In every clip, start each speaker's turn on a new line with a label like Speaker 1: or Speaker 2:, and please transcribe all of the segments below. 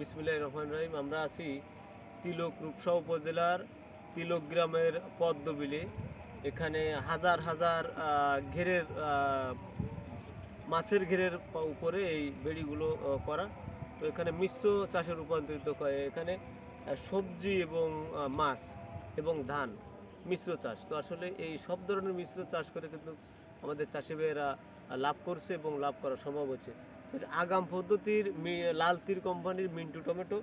Speaker 1: বিসমিল্লাহ রহমান রহিম আমরা আছি তিলক রূপসা উপজেলার তিলক গ্রামের পদ্মবিলে। এখানে হাজার হাজার ঘেরের মাছের ঘেরের উপরে এই বেড়িগুলো করা। তো এখানে মিশ্র চাষে রূপান্তরিত করে এখানে সবজি এবং মাছ এবং ধান মিশ্র চাষ। তো আসলে এই সব ধরনের মিশ্র চাষ করে কিন্তু আমাদের চাষি ভাইয়েরা আহ, লাভ করছে এবং লাভ করা সম্ভব হচ্ছে। আগাম পদ্ধতির লাল তীর কোম্পানির মিন্টু টমেটো।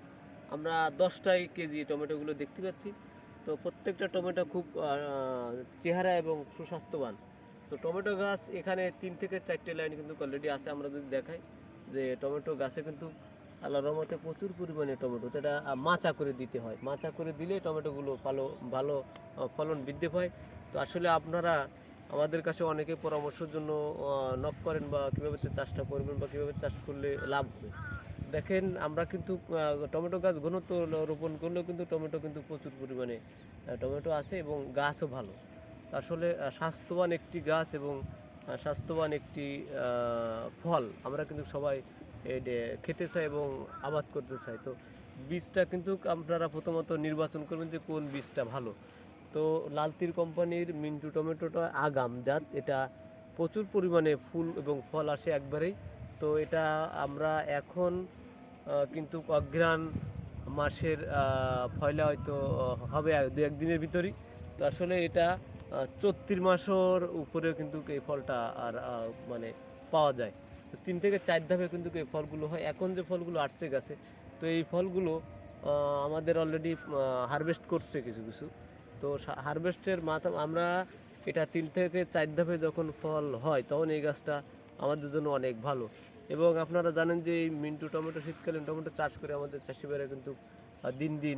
Speaker 1: আমরা দশটাই কেজি টমেটোগুলো দেখতে পাচ্ছি। তো প্রত্যেকটা টমেটো খুব চেহারা এবং সুস্বাস্থ্যবান। তো টমেটো গাছ এখানে তিন থেকে চারটে লাইন কিন্তু অলরেডি আছে, আমরা যদি দেখাই যে টমেটো গাছে কিন্তু আল্লাহ রহমতে প্রচুর পরিমাণে টমেটো এটা মাচা করে দিতে হয়। মাচা করে দিলে টমেটোগুলো ভালো ভালো ফলন বৃদ্ধি পায়। তো আসলে আপনারা আমাদের কাছে অনেকে পরামর্শের জন্য নক করেন বা কীভাবে চাষটা করবেন বা কীভাবে চাষ করলে লাভ হবে। দেখেন, আমরা কিন্তু টমেটো গাছ ঘনত্ব রোপণ করলেও কিন্তু টমেটো কিন্তু প্রচুর পরিমাণে টমেটো আছে এবং গাছও ভালো। আসলে স্বাস্থ্যবান একটি গাছ এবং স্বাস্থ্যবান একটি ফল আমরা কিন্তু সবাই খেতে চাই এবং আবাদ করতে চাই। তো বীজটা কিন্তু আপনারা প্রথমত নির্বাচন করবেন যে কোন বীজটা ভালো। তো লালতির কোম্পানির মিন্টু টমেটোটা আগাম জাত। এটা প্রচুর পরিমাণে ফুল এবং ফল আসে একবারেই। তো এটা আমরা এখন কিন্তু অগ্রাণ মাসের ফয়লা হয়তো হবে দু একদিনের ভিতরেই। তো আসলে এটা চত্রিশ মাসের উপরে কিন্তু এই ফলটা আর মানে পাওয়া যায়। তো তিন থেকে চার ধাপে কিন্তু এই ফলগুলো হয়। এখন যে ফলগুলো আসছে গাছে, তো এই ফলগুলো আমাদের অলরেডি হারভেস্ট করছে কিছু কিছু। তো হারভেস্টের মাথা আমরা এটা তিন থেকে চার ধাপে যখন ফল হয়, তখন এই গাছটা আমাদের জন্য অনেক ভালো। এবং আপনারা জানেন যে এই মিন্টু টমেটো শীতকালীন টমেটো চাষ করে আমাদের চাষি ভাইরা কিন্তু দিন দিন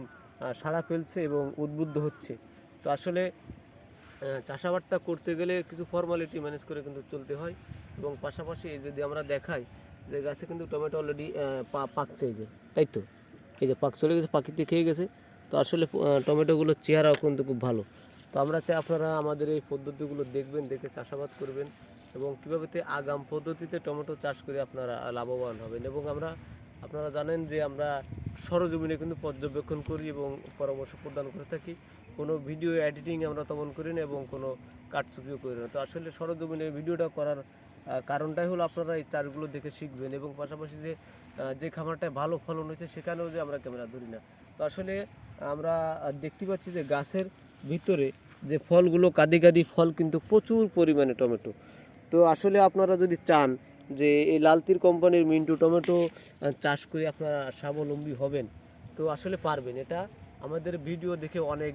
Speaker 1: সাড়া ফেলছে এবং উদ্বুদ্ধ হচ্ছে। তো আসলে চাষাবাদটা করতে গেলে কিছু ফর্মালিটি ম্যানেজ করে কিন্তু চলতে হয়। এবং পাশাপাশি যদি আমরা দেখাই যে গাছে কিন্তু টমেটো অলরেডি পাকছে এই যে তাই তো? এই যে পাক চলে গেছে, পাখিতে খেয়ে গেছে তো আসলে টমেটোগুলোর চেহারাও কিন্তু খুব ভালো। তো আমরা চাই আপনারা আমাদের এই পদ্ধতিগুলো দেখবেন, দেখে চাষাবাদ করবেন এবং কীভাবে আগাম পদ্ধতিতে টমেটো চাষ করে আপনারা লাভবান হবেন এবং আমরা, আপনারা জানেন যে আমরা সরজমিনে কিন্তু পর্যবেক্ষণ করি এবং পরামর্শ প্রদান করে থাকি। কোনো ভিডিও এডিটিং আমরা তেমন করি না এবং কোনো কাটছবিও করি না। তো আসলে সরজমিনে ভিডিওটা করার কারণটাই হলো আপনারা এই চারগুলো দেখে শিখবেন এবং পাশাপাশি যে যে খামারটায় ভালো ফলন হয়েছে সেখানেও যে আমরা ক্যামেরা ধরি না। তো আসলে আমরা দেখতে পাচ্ছি যে গাছের ভিতরে যে ফলগুলো, কাঁদি কাঁদি ফল কিন্তু প্রচুর পরিমাণে টমেটো। তো আসলে আপনারা যদি চান যে এই লালতির কোম্পানির মিন্টু টমেটো চাষ করে আপনারা স্বাবলম্বী হবেন, তো আসলে পারবেন। এটা আমাদের ভিডিও দেখে অনেক